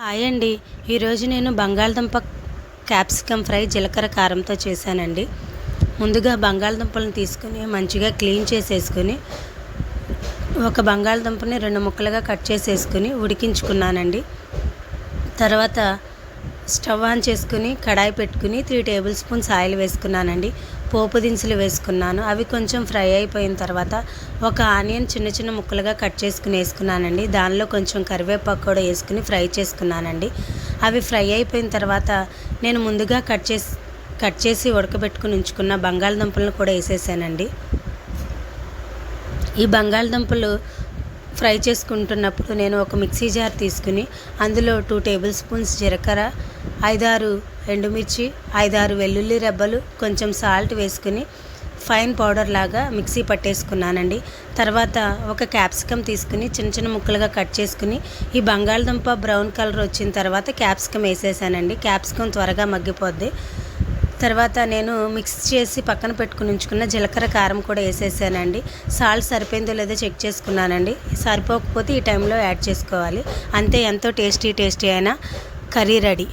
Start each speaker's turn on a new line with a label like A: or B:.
A: Hi అండి. ఈరోజు నేను బంగాళదుంప క్యాప్సికమ్ ఫ్రై జీలకర్ర కారంతో చేశానండి. ముందుగా బంగాళదుంపలను తీసుకుని మంచిగా క్లీన్ చేసేసుకుని ఒక బంగాళదుంపని రెండు ముక్కలుగా కట్ చేసేసుకుని ఉడికించుకున్నానండి. తర్వాత స్టవ్ ఆన్ చేసుకుని కడాయి పెట్టుకుని త్రీ టేబుల్ స్పూన్స్ ఆయిల్ వేసుకున్నానండి. పోపు దినుసులు వేసుకున్నాను. అవి కొంచెం ఫ్రై అయిపోయిన తర్వాత ఒక ఆనియన్ చిన్న చిన్న ముక్కలుగా కట్ చేసుకుని వేసుకున్నానండి. దానిలో కొంచెం కరివేపాకు కూడా వేసుకుని ఫ్రై చేసుకున్నానండి. అవి ఫ్రై అయిపోయిన తర్వాత నేను ముందుగా కట్ చేసి కట్ చేసి ఉడకబెట్టుకుని ఉంచుకున్న బంగాళదుంపలను కూడా వేసేసానండి. ఈ బంగాళదుంపలు ఫ్రై చేసుకుంటున్నప్పుడు నేను ఒక మిక్సీ జార్ తీసుకుని అందులో టూ టేబుల్ స్పూన్స్ జీలకర్ర ఐదారు ఎండుమిర్చి ఐదారు వెల్లుల్లి రెబ్బలు కొంచెం సాల్ట్ వేసుకుని ఫైన్ పౌడర్ లాగా మిక్సీ పట్టేసుకున్నానండి. తర్వాత ఒక క్యాప్సికమ్ తీసుకుని చిన్న చిన్న ముక్కలుగా కట్ చేసుకుని ఈ బంగాళదుంప బ్రౌన్ కలర్ వచ్చిన తర్వాత క్యాప్సికమ్ వేసేసానండి. క్యాప్సికమ్ త్వరగా మగ్గిపోద్ది. తర్వాత నేను మిక్స్ చేసి పక్కన పెట్టుకుని ఉంచుకున్న జీలకర్ర కారం కూడా వేసేసానండి. సాల్ట్ సరిపోయిందో లేదో చెక్ చేసుకున్నానండి. సరిపోకపోతే ఈ టైంలో యాడ్ చేసుకోవాలి. అంతే ఎంతో టేస్టీ టేస్టీ అయిన కర్రీ రెడీ.